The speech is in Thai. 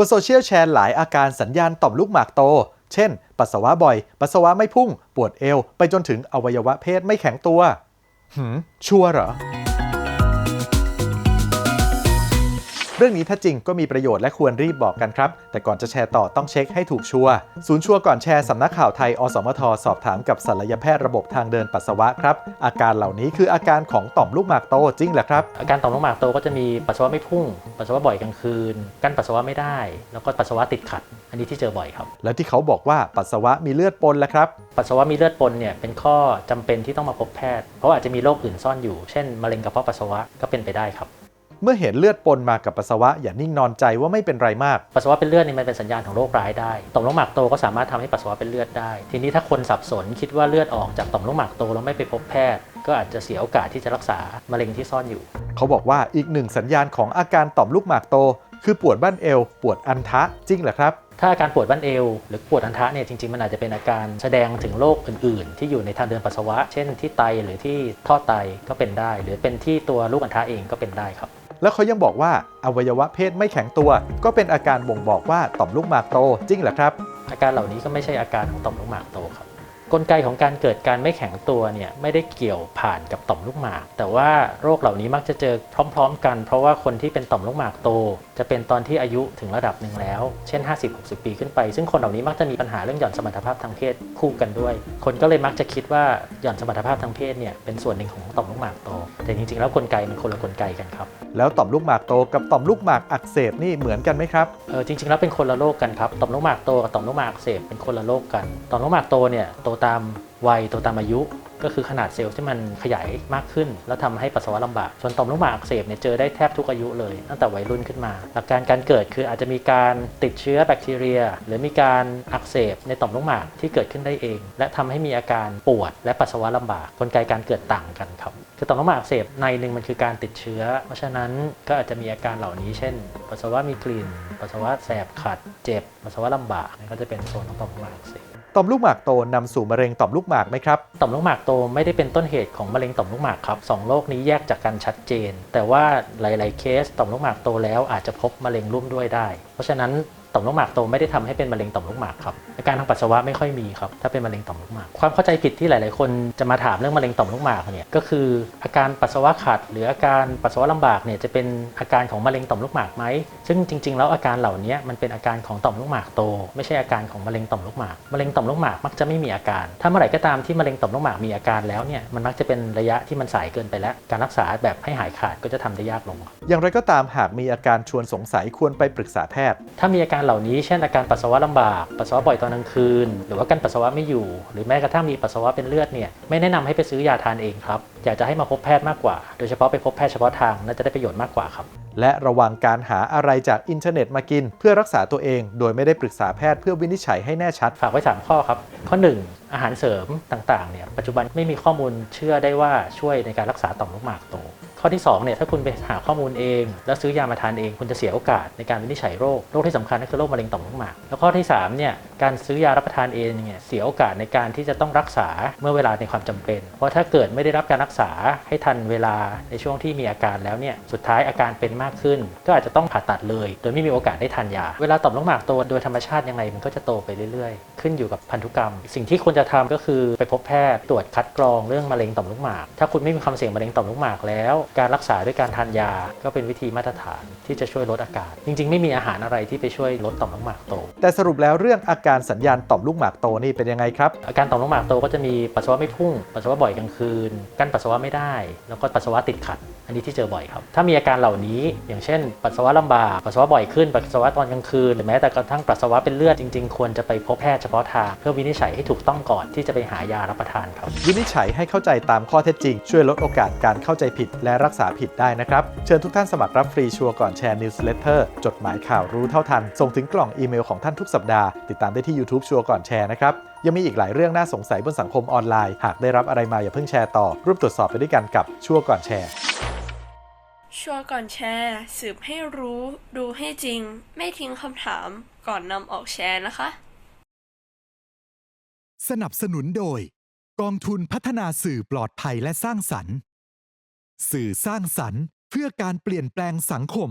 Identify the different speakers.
Speaker 1: บนโซเชียลแชร์หลายอาการสัญญาณต่อมลูกหมากโต เช่น ปัสสาวะบ่อย ปัสสาวะไม่พุ่ง ปวดเอว ไปจนถึงอวัยวะเพศไม่แข็งตัว หืม ชัวร์เหรอ เรื่องนี้ถ้าจริงก็มีประโยชน์และควรรีบบอกกันครับ แต่ก่อนจะแชร์ต่อต้องเช็คให้ถูกชัวร์ศูนย์ชัวร์ก่อนแชร์สำนักข่าวไทย อสมท สอบถามกับศัลยแพทย์ระบบทางเดินปัสสาวะครับ อาการเหล่านี้คืออาการของต่อมลูกหมากโตจริงเหรอครับ
Speaker 2: อาการต่อมลูกหมากโตก็จะมีปัสสาวะไม่พุ่ง ปัสสาวะบ่อยกลางคืน กั้นปัสสาวะไม่ได้ แล้วก็ปัสสาวะติดขัด อันนี้ที่เจอบ่อยครับ
Speaker 1: แล้วที่เขาบอกว่าปัสสาวะมีเลือดปนแล้วครับ
Speaker 2: ปัสสาวะมีเลือดปนเนี่ยเป็นข้อจำเป็นที่ต้องมาพบแพทย์ เพราะว่าอาจจะมีโรคอื่นซ่อนอยู่ เช่นมะเร็งกระเพาะปัสสาวะก็เป็นไปได้ครับ
Speaker 1: เมื่อเห็นเลือดปนมากับปัสสาวะอย่านิ่งนอนใจว่าไม่เป็นไรมาก
Speaker 2: ปัสสาวะเป็นเลือดนี่มันเป็นสัญญาณของโรคร้ายได้ ต่อมลูกหมากโตก็สามารถทำให้ปัสสาวะเป็นเลือดได้ ทีนี้ถ้าคนสับสนคิดว่าเลือดออกจากต่อมลูกหมากโตแล้วไม่ไปพบแพทย์ ก็อาจจะเสียโอกาสที่จะรักษามะเร็งที่ซ่อนอยู่
Speaker 1: เขาบอกว่าอีกหนึ่งสัญญาณของอาการต่อมลูกหมากโต คือปวดบ้านเอว ปวดอันทะจริงเหรอครับ
Speaker 2: ถ้าอาการปวดบั้นเอว หรือปวดอันทะเนี่ยจริงๆ มันอาจจะเป็นอาการแสดงถึงโรคอื่นๆ ที่อยู่ในทางเดินปัสสาวะ เช่นที่ไตหรือที่ท่อไตก็เป็นได้ หรือเป็นที่ตัวลูกอันทะเองก็เป็นได้ครับ
Speaker 1: แล้วเขายังบอกว่าอวัยวะเพศไม่แข็งตัว ก็เป็นอาการบ่งบอกว่าต่อมลูกหมากโตจริงเหรอครับ
Speaker 2: อาการเหล่านี้ก็ไม่ใช่อาการของต่อมลูกหมากโตครับ กลไกของการเกิดการไม่แข็งตัวเนี่ยไม่ได้เกี่ยวผ่านกับต่อมลูกหมาก แต่ว่าโรคเหล่านี้มักจะเจอพร้อม ๆ กัน เพราะว่าคนที่เป็นต่อมลูกหมากโต จะเป็นตอนที่อายุถึงระดับหนึ่งแล้ว เช่น 50-60 ปีขึ้นไป ซึ่งคนเหล่านี้มักจะมีปัญหาเรื่องหย่อนสมรรถภาพทางเพศคู่กันด้วย คนก็เลยมักจะคิดว่าหย่อนสมรรถภาพทางเพศเนี่ยเป็นส่วนหนึ่งของต่อมลูกหมากโต แต่จริงๆ แล้วกลไกมันคนละกลไกกันครับ
Speaker 1: แล้วต่อมลูกหมากโตกับต่อมลูกหมากอักเสบนี่เหมือนกันไหมครับ
Speaker 2: เออจริงๆแล้วเป็นคนละโรคกันครับต่อมลูกหมากโตกับต่อมลูกหมากอักเสบเป็นคนละโรคกันต่อมลูกหมากโตเนี่ยโตตามวัยโตตามอายุ ก็คือขนาดเซลล์ที่มันขยายมากขึ้น แล้วทำให้ปัสสาวะลำบากส่วนต่อมลูกหมากอักเสบเนี่ยเจอได้แทบทุกอายุเลยตั้งแต่วัยรุ่นขึ้นมาหลักการการเกิดคืออาจจะมีการติดเชื้อแบคทีเรีย หรือมีการอักเสบในต่อมลูกหมากที่เกิดขึ้นได้เอง และทำให้มีอาการปวด และปัสสาวะลำบากกลไกการเกิดต่างกันครับคือต่อมลูกหมากอักเสบในหนึ่งมันคือการติดเชื้อ เพราะฉะนั้นก็อาจจะมีอาการเหล่านี้ เช่น ปัสสาวะมีกลิ่น ปัสสาวะแสบขัดเจ็บปัสสาวะลำบากนั่นก็จะเป็นโซนของต่อมลูกหมากอักเสบ
Speaker 1: อมลูกหมากโตนำสู่มะเร็งต่อมลูกหมากไหมครับ
Speaker 2: ต่อมลูกหมากโตไม่ได้เป็นต้นเหตุของมะเร็งต่อมลูกหมากครับสองโรคนี้แยกจากกันชัดเจน แต่ว่าหลาย ๆ เคสต่อมลูกหมากโตแล้วอาจจะพบมะเร็งร่วมด้วยได้ เพราะฉะนั้นต่อมลูกหมากโตไม่ได้ทำให้เป็นมะเร็งต่อมลูกหมากครับอาการทางปัสสาวะไม่ค่อยมีครับถ้าเป็นมะเร็งต่อมลูกหมาก ความเข้าใจผิดที่หลาย ๆ คนจะมาถามเรื่องมะเร็งต่อมลูกหมากเนี่ยก็คืออาการปัสสาวะขัด หรืออาการปัสสาวะลำบากเนี่ยจะเป็นอาการของมะเร็งต่อมลูกหมากไหมซึ่งจริง ๆ แล้วอาการเหล่านี้มันเป็นอาการของต่อมลูกหมากโต ไม่ใช่อาการของมะเร็งต่อมลูกหมากมะเร็งต่อมลูกหมากมักจะไม่มีอาการ ถ้าเมื่อไหร่ก็ตามที่มะเร็งต่อมลูกหมากมีอาการแล้วเนี่ยมันมักจะเป็นระยะที่มันสายเกินไปแล้ว การรักษาแบบให้หายขาดก็จะทำได้ยากลง
Speaker 1: อย่างไรก็ตามหากมีอาการชวนสงสัยควรไปปรึกษาแพทย์
Speaker 2: ถ้ามีอาการเหล่านี้เช่นอาการปัสสาวะลำบาก ปัสสาวะบ่อยตอนกลางคืน หรือว่ากั้นปัสสาวะไม่อยู่ หรือแม้กระทั่งมีปัสสาวะเป็นเลือดเนี่ยไม่แนะนำให้ไปซื้อยาทานเองครับ อยากจะให้มาพบแพทย์มากกว่า โดยเฉพาะไปพบแพทย์เฉพาะทางน่าจะได้ประโยชน์มากกว่าครับ
Speaker 1: และระวังการหาอะไรจากอินเทอร์เน็ตมากิน เพื่อรักษาตัวเอง โดยไม่ได้ปรึกษาแพทย์เพื่อวินิจฉัยให้แน่ชัด
Speaker 2: ฝากไว้ 3 ข้อครับ ข้อ 1 อาหารเสริมต่างๆเนี่ยปัจจุบันไม่มีข้อมูลเชื่อได้ว่าช่วยในการรักษาต่อมลูกหมากโต ข้อที่2เนี่ยถ้าคุณไปหาข้อมูลเอง แล้วซื้อยามาทานเองคุณจะเสียโอกาสในการวินิจฉัยโรค โรคที่สำคัญก็คือโรคมะเร็งต่อมลูกหมาก แล้วข้อที่3เนี่ยการซื้อยารับประทานเองเนี่ยเสียโอกาสในการที่จะต้องรักษาเมื่อเวลาในความจำเป็น เพราะถ้าเกิดไม่ได้รับการรักษาให้ทันเวลาในช่วงที่มีอาการแล้วเนี่ยสุดท้ายอาการเป็นมากขึ้น ก็อาจจะต้องผ่าตัดเลย โดยไม่มีโอกาสได้ทานยา เวลาต่อมลูกหมากโตโดยธรรมชาติยังไงมันก็จะโตไปเรื่อยๆขึ้นอยู่กับพันธุกรรม สิ่งที่ควรจะทำก็คือไปพบแพทย์ตรวจคัดกรองเรื่องมะเร็งต่อมลูกหมาก ถ้าคุณไม่มีความเสี่ยงมะเร็งต่อมลูกหมากแล้ว การรักษาด้วยการทานยาก็เป็นวิธีมาตรฐานที่จะช่วยลดอาการ จริง ๆ ไม่มีอาหารอะไรที่ไปช่วยลดต่อมลูกหมากโต
Speaker 1: แต่สรุปแล้วเรื่องอาการสัญญาณต่อมลูกหมากโตนี่เป็นยังไงครับ
Speaker 2: อาการต่อมลูกหมากโตก็จะมีปัสสาวะไม่พุ่ง ปัสสาวะบ่อยกลางคืน กั้นปัสสาวะไม่ได้ แล้วก็ปัสสาวะติดขัด อันนี้ที่เจอบ่อยครับ ถ้ามีอาการเหล่านี้อย่างเช่น ปัสสาวะลำบาก ปัสสาวะบ่อยขึ้น ปัสสาวะตอนกลางคืน หรือแม้แต่กระทั่งปัสสาวะเป็นเลือดจริงๆ ควรจะไปพบแพทย์เฉพาะทาง เพื่อวินิจฉัยให้ถูกต้องก่อนที่จะไปหายารับประทานครับ
Speaker 1: วินิจฉัยให้เข้าใจตามข้อเท็จจริง ช่วยลดโอกาสการเข้าใจผิด และรักษาผิดได้นะครับ เชิญทุกท่านสมัครรับฟรีชัวร์ก่อนแชร์นิวส์เลเตอร์จดหมายข่าวรู้เท่าทัน ส่งถึงกล่องอีเมลของท่านทุกสัปดาห์ ติดตามได้ที่ YouTube ชัวร์ก่อนแชร์นะครับ ยังมีอีกหลายเรื่องน่าสงสัยบนสังคมออนไลน์ หากได้รับอะไรมาอย่าเพิ่งแชร์ต่อร่วมตรวจสอบไปด้วยกันกับชัวร์ก่อนแชร์
Speaker 3: ชัวร์ก่อนแชร์ สืบให้รู้ดูให้จริง ไม่ทิ้งคำถามก่อนนำออกแชร์นะคะ
Speaker 4: สนับสนุนโดย กองทุนพัฒนาสื่อปลอดภัยและสร้างสรรค์ สื่อสร้างสรรค์เพื่อการเปลี่ยนแปลงสังคม